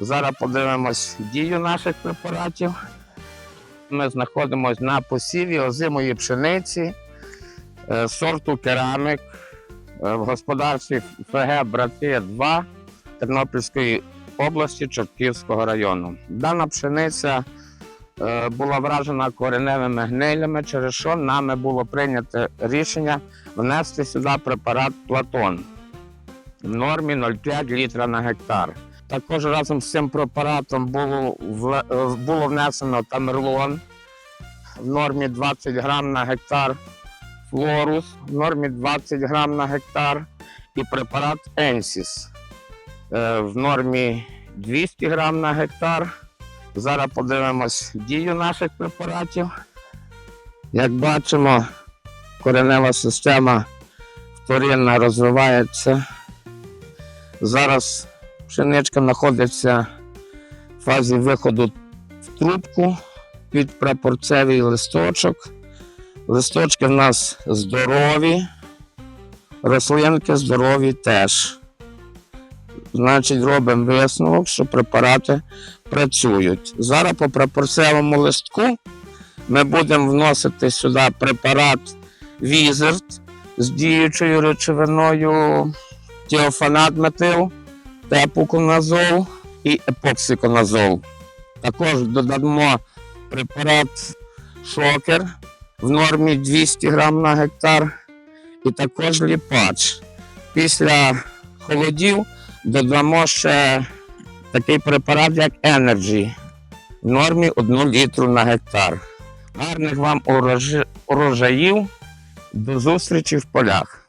Зараз подивимось дію наших препаратів. Ми знаходимося на посіві озимої пшениці е, сорту керамік е, в господарстві ФГ Брати 2 Тернопільської області Чортківського району. Дана пшениця е, була вражена кореневими гнилями, через що нами було прийнято рішення внести сюди препарат Платон в нормі 0,5 літра на гектар. Також разом з цим препаратом було, е, було внесено тамерлон в нормі 20 грам на гектар, флорус в нормі 20 грам на гектар і препарат Енсіс в нормі 200 грам на гектар. Зараз подивимось дію наших препаратів. Як бачимо, коренева система вторинна розвивається. Зараз пшеничка знаходиться в фазі виходу в трубку під прапорцевий листочок. Листочки в нас здорові, рослинки здорові теж. Значить, робимо висновок, що препарати працюють. Зараз по прапорцевому листку ми будемо вносити сюди препарат Візерт з діючою речовиною тіофанат метил, тепуконазол і епоксиконазол. Також додамо препарат шокер в нормі 200 грам на гектар і також ліпач. Після холодів додамо ще такий препарат, як Energy в нормі 1 літру на гектар. Гарних вам урожаїв. До зустрічі в полях.